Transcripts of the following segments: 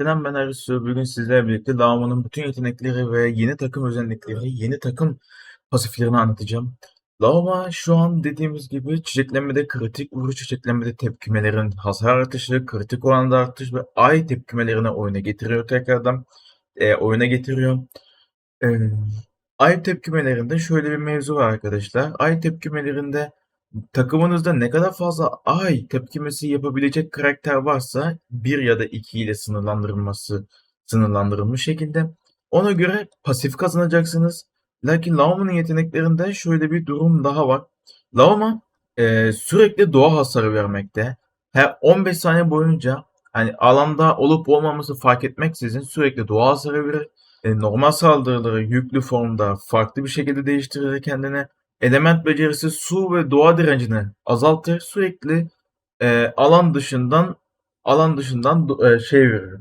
Selam ben Arisu. Bugün sizlerle birlikte Lao'nun bütün yetenekleri ve yeni takım özellikleri, yeni takım pasiflerini anlatacağım. Laoma şu an dediğimiz gibi çiçeklenmede kritik vuruş çiçeklenmede tepkimelerin hasar artışı, kritik oranda artış ve ay tepkimelerini oyuna getiriyor tekrardan. E, oyuna getiriyor. E, ay tepkimelerinde şöyle bir mevzu var arkadaşlar. Ay tepkimelerinde takımınızda ne kadar fazla ay tepkimesi yapabilecek karakter varsa bir ya da iki ile sınırlandırılması sınırlandırılmış şekilde ona göre pasif kazanacaksınız. Lakin Laoma'nın yeteneklerinde şöyle bir durum daha var. Laoma e, sürekli doğa hasarı vermekte. Her 15 saniye boyunca hani alanda olup olmaması fark etmeksizin sürekli doğa hasarı verir. E, normal saldırıları yüklü formda farklı bir şekilde değiştirir kendine element becerisi su ve doğa direncini azaltır. Sürekli e, alan dışından alan dışından e, şey verir.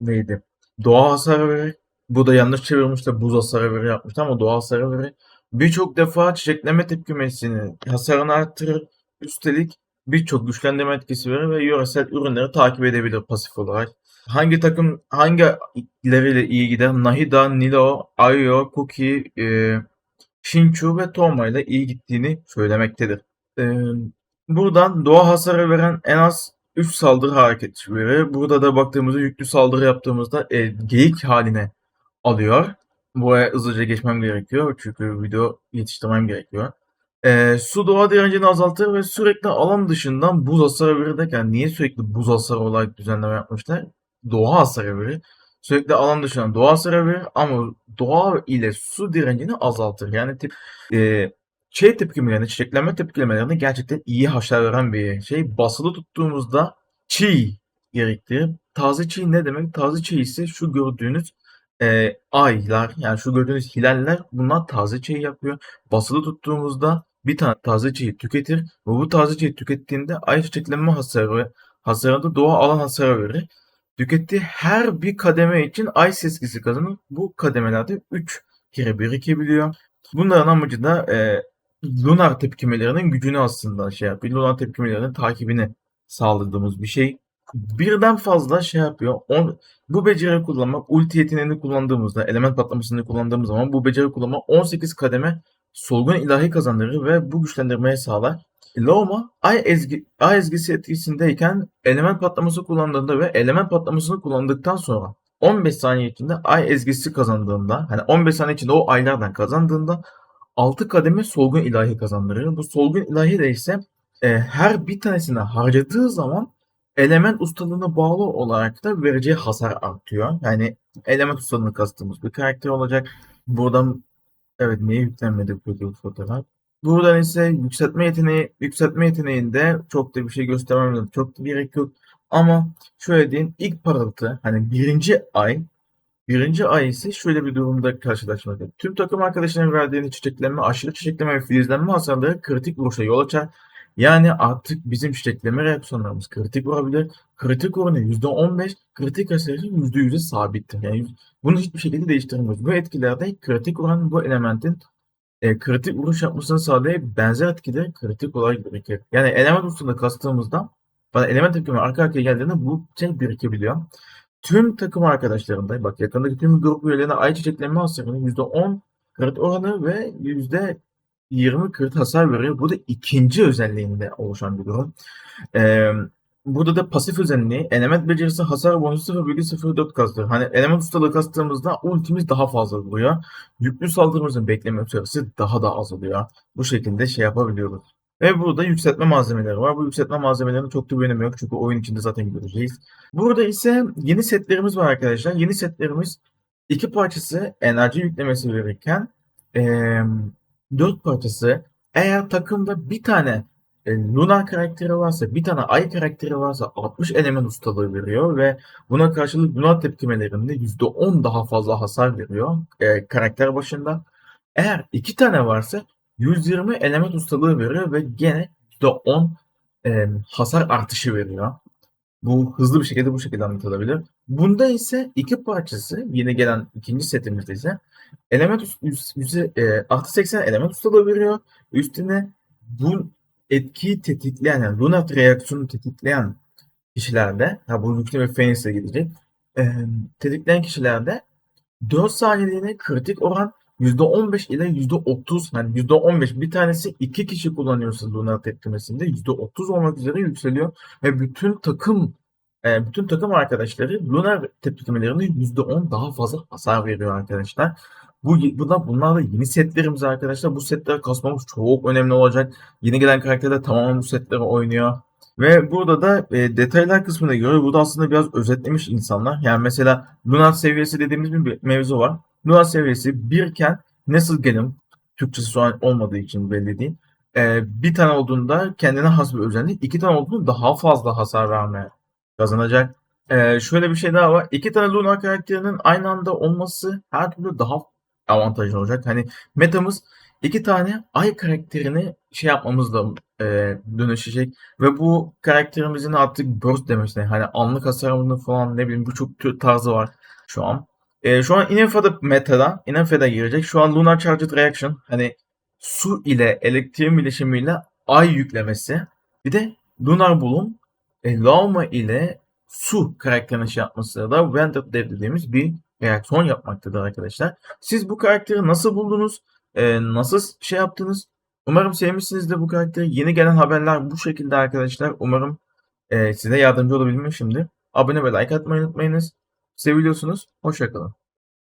Neydi? Doğa hasarı verir. Bu da yanlış çevirmiş buz hasarı verir yapmış ama doğa hasarı verir. Birçok defa çiçekleme tepkimesini hasarını arttırır. Üstelik birçok güçlendirme etkisi verir ve yöresel ürünleri takip edebilir pasif olarak. Hangi takım hangileriyle iyi gider? Nahida, Nilo, Ayo, Cookie, e, Shinchu ve Toma ile iyi gittiğini söylemektedir. Ee, buradan doğa hasarı veren en az 3 saldırı hareketi verir. Burada da baktığımızda yüklü saldırı yaptığımızda e, geyik haline alıyor. Buraya hızlıca geçmem gerekiyor çünkü video yetiştirmem gerekiyor. Ee, su doğa direncini azaltır ve sürekli alan dışından buz hasarı verir derken niye sürekli buz hasarı olarak düzenleme yapmışlar? Doğa hasarı verir. Sürekli alan dışından doğa verir ama doğa ile su direncini azaltır. Yani tip, e, şey tepkimelerini, çiçeklenme tepkimelerinde gerçekten iyi hasar veren bir şey. Basılı tuttuğumuzda çiğ gerektirir. Taze çiğ ne demek? Taze çiğ ise şu gördüğünüz e, aylar yani şu gördüğünüz hilaller bunlar taze çiğ yapıyor. Basılı tuttuğumuzda bir tane taze çiğ tüketir ve bu taze çiğ tükettiğinde ay çiçeklenme hasarı hasarında doğa alan hasarı verir. Tükettiği her bir kademe için ay seskisi kazanır. Bu kademelerde 3 kere birikebiliyor. Bunların amacı da e, lunar tepkimelerinin gücünü aslında şey yapıyor. Lunar tepkimelerinin takibini sağladığımız bir şey. Birden fazla şey yapıyor. On, bu beceri kullanmak, ulti yeteneğini kullandığımızda, element patlamasını kullandığımız zaman bu beceri kullanmak 18 kademe solgun ilahi kazandırır ve bu güçlendirmeye sağlar. Loma ay, ezgi, ay ezgisi etkisindeyken element patlaması kullandığında ve element patlamasını kullandıktan sonra 15 saniye içinde ay ezgisi kazandığında hani 15 saniye içinde o aylardan kazandığında 6 kademe solgun ilahi kazandırır. Bu solgun ilahi de ise e, her bir tanesini harcadığı zaman element ustalığına bağlı olarak da vereceği hasar artıyor. Yani element ustalığını kastığımız bir karakter olacak. Buradan evet niye yüklenmedi bu fotoğraf? Buradan ise yükseltme yeteneği, yükseltme yeteneğinde çok da bir şey göstermem çok da gerek yok. Ama şöyle diyeyim ilk parıltı hani birinci ay birinci ay ise şöyle bir durumda karşılaşmakta. Tüm takım arkadaşlarına verdiğiniz çiçeklenme, aşırı çiçekleme ve filizlenme hasarları kritik vuruşa yol açar. Yani artık bizim çiçekleme reaksiyonlarımız kritik vurabilir. Kritik oranı %15, kritik hasarı %100'e sabittir. Yani bunu hiçbir şekilde değiştirmiyoruz. Bu etkilerde kritik oran bu elementin e, kritik vuruş yapmasını sağlayıp benzer etkileri kritik olarak birikir. Yani element usulüne kastığımızda bana element takımı arka arkaya geldiğinde bu şey birikebiliyor. Tüm takım arkadaşlarında bak yakındaki tüm grup üyelerine ay çiçeklenme hasarının %10 krit oranı ve %20 krit hasar veriyor. Bu da ikinci özelliğinde oluşan bir durum. Ee, burada da pasif özelliği element becerisi hasar bonusu 0,04 kastır. Hani element ustalığı kastığımızda ultimiz daha fazla vuruyor. Yüklü saldırımızın bekleme süresi daha da azalıyor. Bu şekilde şey yapabiliyoruz. Ve burada yükseltme malzemeleri var. Bu yükseltme malzemelerinin çok da bir önemi yok. Çünkü oyun içinde zaten göreceğiz. Burada ise yeni setlerimiz var arkadaşlar. Yeni setlerimiz iki parçası enerji yüklemesi verirken ee, dört parçası eğer takımda bir tane e, Luna karakteri varsa, bir tane Ay karakteri varsa 60 element ustalığı veriyor ve buna karşılık Luna tepkimelerinde %10 daha fazla hasar veriyor e, karakter başında. Eğer iki tane varsa 120 element ustalığı veriyor ve gene %10 e, hasar artışı veriyor. Bu hızlı bir şekilde bu şekilde anlatılabilir. Bunda ise iki parçası yine gelen ikinci setimizde ise element üst, üst, e, artı 80 element ustalığı veriyor. Üstüne bu etkiyi tetikleyen yani Lunat reaksiyonu tetikleyen kişilerde ha bu yükleme Phoenix'e gidecek. Emm, tetikleyen kişilerde 4 saniyeliğine kritik oran %15 ile %30 yani %15 bir tanesi 2 kişi kullanıyorsa Lunar tepkimesinde %30 olmak üzere yükseliyor ve bütün takım eee, bütün takım arkadaşları Lunar tepkimelerinde %10 daha fazla hasar veriyor arkadaşlar. Bu bunlar bunlar da yeni setlerimiz arkadaşlar. Bu setleri kasmamız çok önemli olacak. Yeni gelen karakterler tamamen bu setleri oynuyor ve burada da, eee, detaylar kısmına göre burada aslında biraz özetlemiş insanlar. Yani mesela Lunar seviyesi dediğimiz bir mevzu var. Lunar seviyesi 1 iken Nessel'genin Türkçesi şu an olmadığı için belli değil. Eee, 1 tane olduğunda kendine has bir özellik, 2 tane olduğunda daha fazla hasar vermeye kazanacak. Eee, şöyle bir şey daha var. 2 tane Lunar karakterinin aynı anda olması her türlü daha avantajlı olacak. Hani metamız 2 tane Ay karakterini şey yapmamızla, eee, dönüşecek ve bu karakterimizin artık burst demesine hani anlık hasarını falan ne bileyim birçok tür tarzı var şu an. Eee, şu an Ineffa'da metada, Ineffa'da girecek. Şu an Lunar Charged Reaction hani su ile elektriğin birleşimiyle ay yüklemesi. Bir de Lunar Bloom, eee, Lauma ile su karakterinin şey yapması da Vended Dev dediğimiz bir reaksiyon yapmaktadır arkadaşlar. Siz bu karakteri nasıl buldunuz? Eee, nasıl şey yaptınız? Umarım sevmişsinizdir bu karakteri. Yeni gelen haberler bu şekilde arkadaşlar. Umarım, eee, size yardımcı olabilmişimdir. Abone ve like atmayı unutmayınız. Seviliyorsunuz. Hoşça kalın.